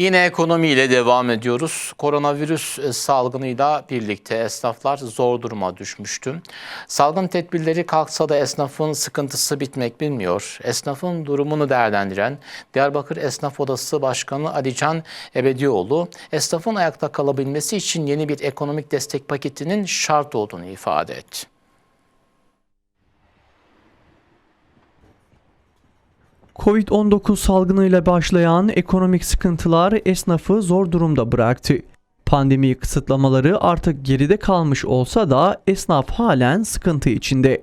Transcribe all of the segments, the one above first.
Yine ekonomiyle devam ediyoruz. Koronavirüs e, salgınıyla birlikte esnaflar zor duruma düşmüştü. Salgın tedbirleri kalksa da esnafın sıkıntısı bitmek bilmiyor. Esnafın durumunu değerlendiren Diyarbakır Esnaf Odası Başkanı Alican Ebedioğlu, esnafın ayakta kalabilmesi için yeni bir ekonomik destek paketinin şart olduğunu ifade etti. Covid-19 salgınıyla başlayan ekonomik sıkıntılar esnafı zor durumda bıraktı. Pandemi kısıtlamaları artık geride kalmış olsa da esnaf halen sıkıntı içinde.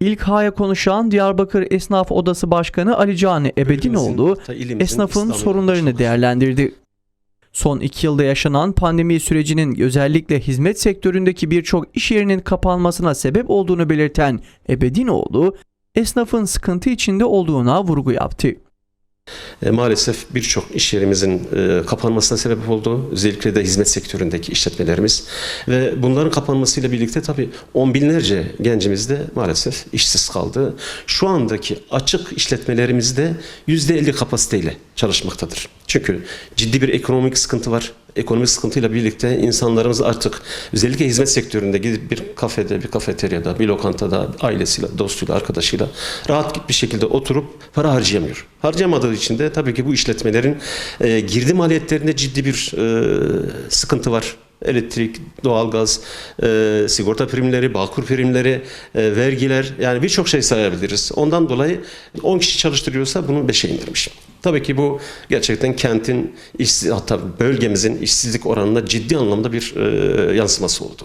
İlk haya konuşan Diyarbakır Esnaf Odası Başkanı Ali Cani Ebedinoğlu, esnafın sorunlarını değerlendirdi. Son iki yılda yaşanan pandemi sürecinin özellikle hizmet sektöründeki birçok iş yerinin kapanmasına sebep olduğunu belirten Ebedinoğlu, esnafın sıkıntı içinde olduğuna vurgu yaptı. E, maalesef birçok iş yerimizin e, kapanmasına sebep oldu. Özellikle de hizmet sektöründeki işletmelerimiz. Ve bunların kapanmasıyla birlikte tabii on binlerce gencimiz de maalesef işsiz kaldı. Şu andaki açık işletmelerimizde %50 kapasiteyle çalışmaktadır. Çünkü ciddi bir ekonomik sıkıntı var. Ekonomik sıkıntıyla birlikte insanlarımız artık özellikle hizmet sektöründe gidip bir kafede, bir kafeteryada, bir lokantada ailesiyle, dostuyla, arkadaşıyla rahat bir şekilde oturup para harcayamıyor. Harcayamadığı için de tabii ki bu işletmelerin e, girdi maliyetlerinde ciddi bir e, sıkıntı var elektrik, doğalgaz, e, sigorta primleri, bağkur primleri, e, vergiler yani birçok şey sayabiliriz. Ondan dolayı 10 kişi çalıştırıyorsa bunu 5'e indirmiş. Tabii ki bu gerçekten kentin, işsiz, hatta bölgemizin işsizlik oranına ciddi anlamda bir e, yansıması oldu.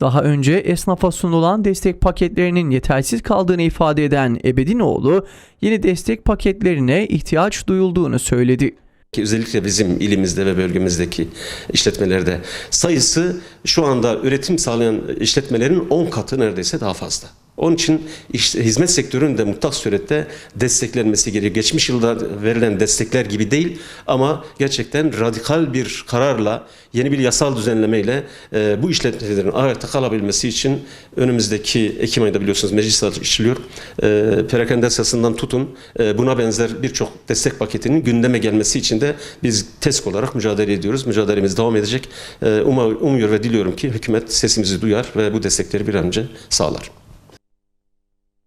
Daha önce esnafa sunulan destek paketlerinin yetersiz kaldığını ifade eden Ebedinoğlu, yeni destek paketlerine ihtiyaç duyulduğunu söyledi. Ki özellikle bizim ilimizde ve bölgemizdeki işletmelerde sayısı şu anda üretim sağlayan işletmelerin 10 katı neredeyse daha fazla. Onun için iş- hizmet sektörünün de mutlak surette desteklenmesi gerekiyor. Geçmiş yılda verilen destekler gibi değil ama gerçekten radikal bir kararla, yeni bir yasal düzenlemeyle e, bu işletmelerin ayakta kalabilmesi için önümüzdeki Ekim ayında biliyorsunuz meclis işliyor. E, perakende esasından tutun e, buna benzer birçok destek paketinin gündeme gelmesi için de biz TESK olarak mücadele ediyoruz. Mücadelemiz devam edecek. E, umuyor ve diliyorum ki hükümet sesimizi duyar ve bu destekleri bir an önce sağlar.